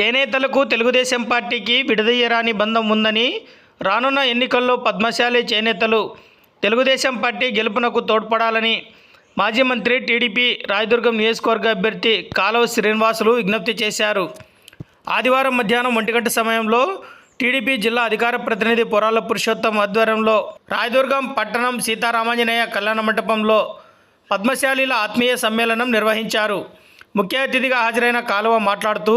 చేనేతలకు తెలుగుదేశం పార్టీకి విడదీయరాని బంధం ఉందని రానున్న ఎన్నికల్లో పద్మశాలి చేనేతలు తెలుగుదేశం పార్టీ గెలుపునకు తోడ్పడాలని మాజీ మంత్రి టీడీపీ రాయదుర్గం నియోజకవర్గ అభ్యర్థి కాలువ శ్రీనివాసులు విజ్ఞప్తి చేశారు. ఆదివారం మధ్యాహ్నం ఒంటి గంట సమయంలో టీడీపీ జిల్లా అధికార ప్రతినిధి పొరాల పురుషోత్తం ఆధ్వర్యంలో రాయదుర్గం పట్టణం సీతారామాంజనేయ కళ్యాణ మండపంలో పద్మశాలీల ఆత్మీయ సమ్మేళనం నిర్వహించారు. ముఖ్య అతిథిగా హాజరైన కాలువ మాట్లాడుతూ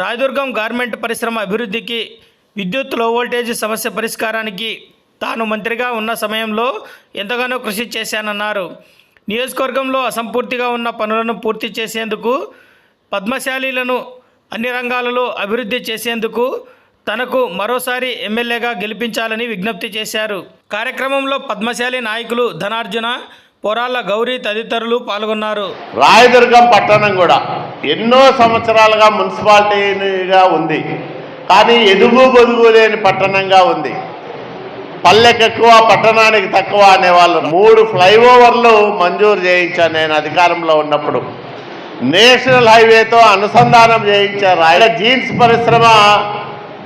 రాయదుర్గం గార్మెంట్ పరిశ్రమ అభివృద్ధికి విద్యుత్లో వోల్టేజ్ సమస్య పరిష్కారానికి తాను మంత్రిగా ఉన్న సమయంలో ఎంతగానో కృషి చేశానన్నారు. నియోజకవర్గంలో అసంపూర్తిగా ఉన్న పనులను పూర్తి చేసేందుకు పద్మశాలీలను అన్ని రంగాలలో అభివృద్ధి చేసేందుకు తనకు మరోసారి ఎమ్మెల్యేగా గెలిపించాలని విజ్ఞప్తి చేశారు. కార్యక్రమంలో పద్మశాలి నాయకులు ధనార్జున పోరాళ్ళ గౌరీ తదితరులు పాల్గొన్నారు. రాయదుర్గం పట్టణం కూడా ఎన్నో సంవత్సరాలుగా మున్సిపాలిటీగా ఉంది. కానీ ఎదుగు బొదుగు లేని పట్టణంగా ఉంది. పల్లెకి ఎక్కువ పట్టణానికి తక్కువ అనేవాళ్ళు మూడు ఫ్లైఓవర్లు మంజూరు చేయించాను నేను అధికారంలో ఉన్నప్పుడు. నేషనల్ హైవేతో అనుసంధానం చేయించారు ఆయన జీన్స్ పరిశ్రమ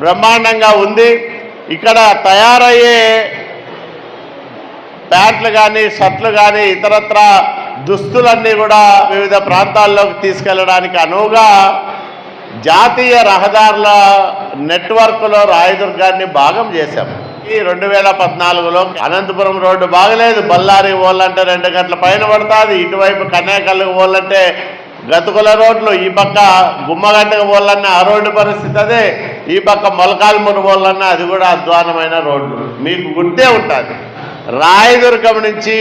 బ్రహ్మాండంగా ఉంది. ఇక్కడ తయారయ్యే ప్యాంట్లు కానీ షర్ట్లు కానీ ఇతరత్ర దుస్తులన్నీ కూడా వివిధ ప్రాంతాల్లోకి తీసుకెళ్ళడానికి అనువుగా జాతీయ రహదారుల నెట్వర్క్లో రాయదుర్గాన్ని భాగం చేశాం. ఈ రెండు వేల పద్నాలుగులో అనంతపురం రోడ్డు బాగలేదు. బళ్ళారి పోవాలంటే రెండు గంటల పైన పడుతుంది. ఇటువైపు కన్యాకల్లికి పోవాలంటే గతుకుల రోడ్లు ఈ పక్క గుమ్మగంటకు పోలన్నా ఆ రోడ్డు పరిస్థితి అదే. ఈ పక్క మొలకాల్మూరు పోలన్నా అది కూడా అధ్వానమైన రోడ్లు. మీకు గుర్తే ఉంటుంది. రాయదుర్గం నుంచి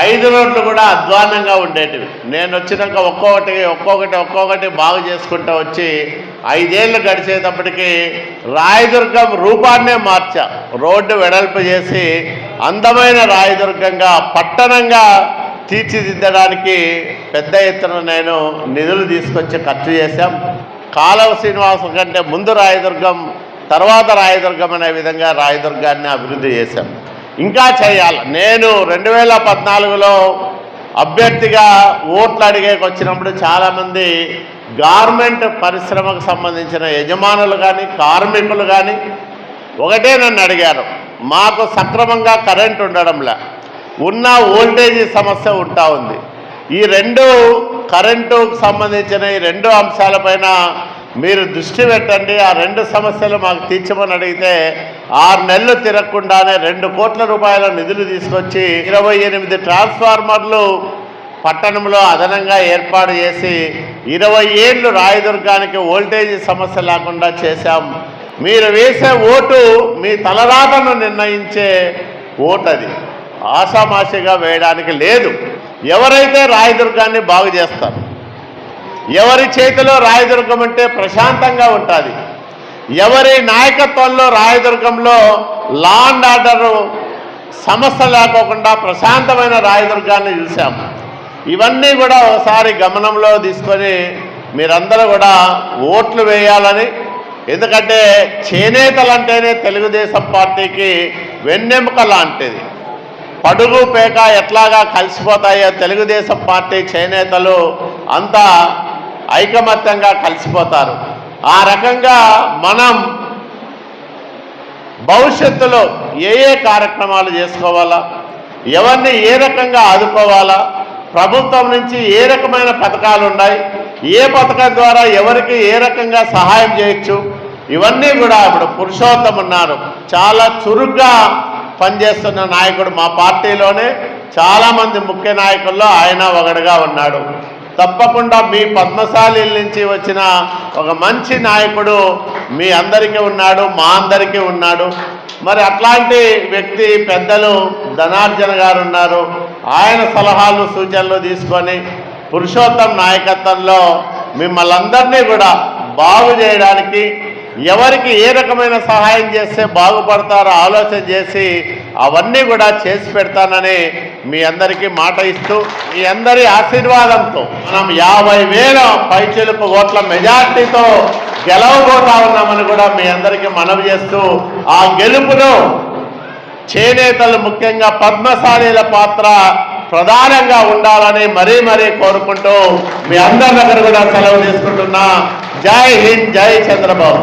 ఐదు రోడ్లు కూడా అధ్వానంగా ఉండేటివి. నేను వచ్చినాక ఒక్కొక్కటి ఒక్కొక్కటి ఒక్కొక్కటి బాగు చేసుకుంటూ వచ్చి ఐదేళ్ళు గడిచేటప్పటికీ రాయదుర్గం రూపాన్నే మార్చా. రోడ్డు వెడల్పు చేసి అందమైన రాయదుర్గంగా పట్టణంగా తీర్చిదిద్దడానికి పెద్ద ఎత్తున నేను నిధులు తీసుకొచ్చి ఖర్చు చేశాం. కాలవ శ్రీనివాసం కంటే ముందు రాయదుర్గం తర్వాత రాయదుర్గం అనే విధంగా రాయదుర్గాన్ని అభివృద్ధి చేశాం. ఇంకా చేయాలి. నేను రెండు వేల పద్నాలుగులో అభ్యర్థిగా ఓట్లు అడిగేకి వచ్చినప్పుడు చాలామంది గార్మెంట్ పరిశ్రమకు సంబంధించిన యజమానులు కానీ కార్మికులు కానీ ఒకటే నన్ను అడిగారు. మాకు సక్రమంగా కరెంట్ ఉండడంలా. ఉన్న ఓల్టేజీ సమస్య ఉంటా ఉంది. ఈ రెండు కరెంటుకు సంబంధించిన ఈ రెండు అంశాలపైన మీరు దృష్టి పెట్టండి. ఆ రెండు సమస్యలు మాకు తీర్చమని అడిగితే ఆరు నెలలు తిరగకుండానే రెండు కోట్ల రూపాయల నిధులు తీసుకొచ్చి ఇరవై ఎనిమిది ట్రాన్స్ఫార్మర్లు పట్టణంలో అదనంగా ఏర్పాటు చేసి ఇరవై ఏళ్ళు రాయదుర్గానికి ఓల్టేజీ సమస్య లేకుండా చేశాం. మీరు వేసే ఓటు మీ తలరాతను నిర్ణయించే ఓటు అది. ఆషామాషిగా వేయడానికి లేదు. ఎవరైతే రాయదుర్గాన్ని బాగు చేస్తారు ఎవరి చేతిలో రాయదుర్గం అంటే ప్రశాంతంగా ఉంటుంది. ఎవరి నాయకత్వంలో రాయదుర్గంలో లా అండ్ ఆర్డర్ సమస్య లేకోకుండా ప్రశాంతమైన రాయదుర్గాన్ని చూసాము ఇవన్నీ కూడా ఒకసారి గమనంలో తీసుకొని మీరందరూ కూడా ఓట్లు వేయాలని ఎందుకంటే చేనేతలంటేనే తెలుగుదేశం పార్టీకి వెన్నెముక లాంటిది. పడుగు పేక ఎట్లాగా కలిసిపోతాయో తెలుగుదేశం పార్టీ చేనేతలు అంతా ఐకమత్యంగా కలిసిపోతారు. ఆ రకంగా మనం భవిష్యత్తులో ఏ ఏ కార్యక్రమాలు చేసుకోవాలా? ఎవరిని ఏ రకంగా ఆదుకోవాలా? ప్రభుత్వం నుంచి ఏ రకమైన పథకాలు ఉన్నాయి? ఏ పథకం ద్వారా ఎవరికి ఏ రకంగా సహాయం చేయొచ్చు? ఇవన్నీ కూడా ఇప్పుడు పురుషోత్తం ఉన్నారు చాలా చురుగ్గా పనిచేస్తున్న నాయకుడు మా పార్టీలోనే. చాలామంది ముఖ్య నాయకుల్లో ఆయన ఒకడుగా ఉన్నాడు. తప్పకుండా మీ పద్మశాలి నుంచి వచ్చిన ఒక మంచి నాయకుడు మీ అందరికీ ఉన్నాడు మా అందరికీ ఉన్నాడు. మరి అట్లాంటి వ్యక్తి పెద్దలు ధనార్జన గారు ఉన్నారు. ఆయన సలహాలు సూచనలు తీసుకొని పురుషోత్తం నాయకత్వంలో మిమ్మల్ని అందరినీ కూడా బాగు చేయడానికి ఎవరికి ఏ రకమైన సహాయం చేస్తే బాగుపడతారో ఆలోచన చేసి అవన్నీ కూడా చేసి పెడతానని మీ అందరికీ మాట ఇస్తూ మీ అందరి ఆశీర్వాదంతో మనం యాభై వేల పైచెలుపు ఓట్ల మెజార్టీతో గెలవబోతా ఉన్నామని కూడా మీ అందరికీ మనవి చేస్తూ ఆ గెలుపును చేనేతలు ముఖ్యంగా పద్మశాలీల పాత్ర ప్రధానంగా ఉండాలని మరీ మరీ కోరుకుంటూ మీ అందరి దగ్గర కూడా సెలవు తీసుకుంటున్నా. జై హింద్ జై Chandrababu.